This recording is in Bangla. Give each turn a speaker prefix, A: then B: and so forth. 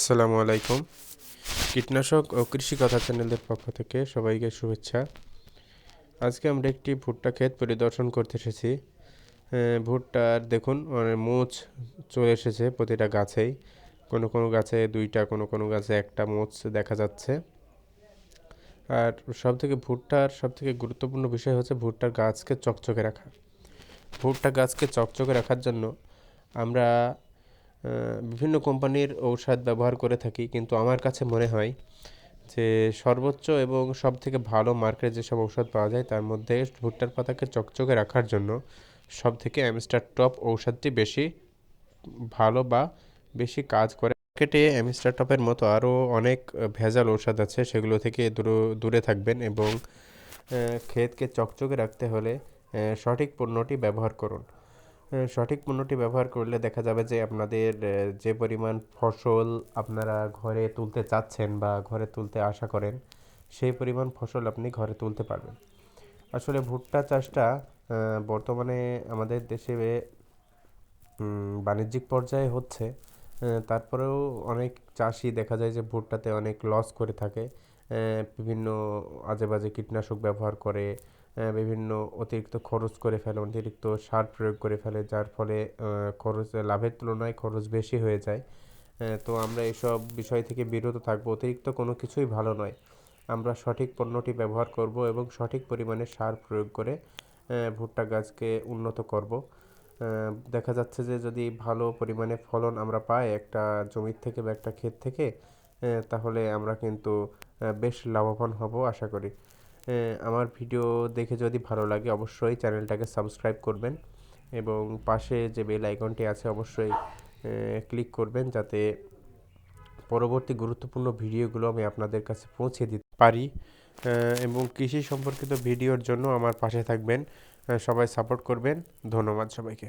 A: আসসালামু আলাইকুম। কীটনাশক ও কৃষি কথা চ্যানেলের পক্ষ থেকে সবাইকে শুভেচ্ছা। আজকে আমরা একটি ভুট্টা ক্ষেত পরিদর্শন করতে এসেছি। ভুট্টার দেখুন মানে মোচ চলে এসেছে প্রতিটা গাছেই। কোনো কোনো গাছে দুইটা, কোনো কোনো গাছে একটা মোচ দেখা যাচ্ছে। আর সব থেকে ভুট্টার সব থেকে গুরুত্বপূর্ণ বিষয় হচ্ছে ভুট্টার গাছকে চকচকে রাখা। ভুট্টা গাছকে চকচকে রাখার জন্য আমরা বিভিন্ন কোম্পানির ঔষধ ব্যবহার করে থাকি, কিন্তু আমার কাছে মনে হয় যে সর্বোচ্চ এবং সব থেকে ভালো মার্কেটে যেসব ঔষধ পাওয়া যায়, তার মধ্যে ভুট্টার পাতাকে চকচকে রাখার জন্য সব থেকে অ্যামস্টার টপ ঔষধটি বেশি ভালো বা বেশি কাজ করে। মার্কেটে অ্যামস্টার টপের মতো আরও অনেক ভেজাল ঔষধ আছে, সেগুলো থেকে দূরে থাকবেন এবং ক্ষেতকে চকচকে রাখতে হলে সঠিক পণ্যটি ব্যবহার করুন। সঠিক পণ্যটি ব্যবহার করলে দেখা যাবে যে আপনাদের যে পরিমাণ ফসল আপনারা ঘরে তুলতে চাচ্ছেন বা ঘরে তুলতে আশা করেন, সেই পরিমাণ ফসল আপনি ঘরে তুলতে পারবেন। আসলে ভুট্টা চাষটা বর্তমানে আমাদের দেশে বাণিজ্যিক পর্যায়ে হচ্ছে। তারপরেও অনেক চাষি দেখা যায় যে ভুট্টাতে অনেক লস করে থাকে। বিভিন্ন আজে বাজে কীটনাশক ব্যবহার করে বিভিন্ন অতিরিক্ত খরচ করে ফেলে, অতিরিক্ত সার প্রয়োগ করে ফেলে, যার ফলে খরচ, লাভের তুলনায় খরচ বেশি হয়ে যায়। তো আমরা এসব বিষয় থেকে বিরত থাকব। অতিরিক্ত কোনো কিছুই ভালো নয়। আমরা সঠিক পণ্যটি ব্যবহার করব এবং সঠিক পরিমাণে সার প্রয়োগ করে ভুট্টা গাছকে উন্নত করব। দেখা যাচ্ছে যে যদি ভালো পরিমাণে ফলন আমরা পাই একটা জমির থেকে বা একটা ক্ষেত থেকে তাহলে আমরা কিন্তু বেশ লাভবান হব আশা করি। আমার ভিডিও দেখে যদি ভালো লাগে, অবশ্যই চ্যানেলটাকে সাবস্ক্রাইব করবেন এবং পাশে যে বেল আইকনটি আছে, অবশ্যই ক্লিক করবেন যাতে পরবর্তী গুরুত্বপূর্ণ ভিডিওগুলো আমি আপনাদের কাছে পৌঁছে দিতে পারি। এবং কৃষি সম্পর্কিত ভিডিওর জন্য আমার পাশে থাকবেন। সবাই সাপোর্ট করবেন। ধন্যবাদ সবাইকে।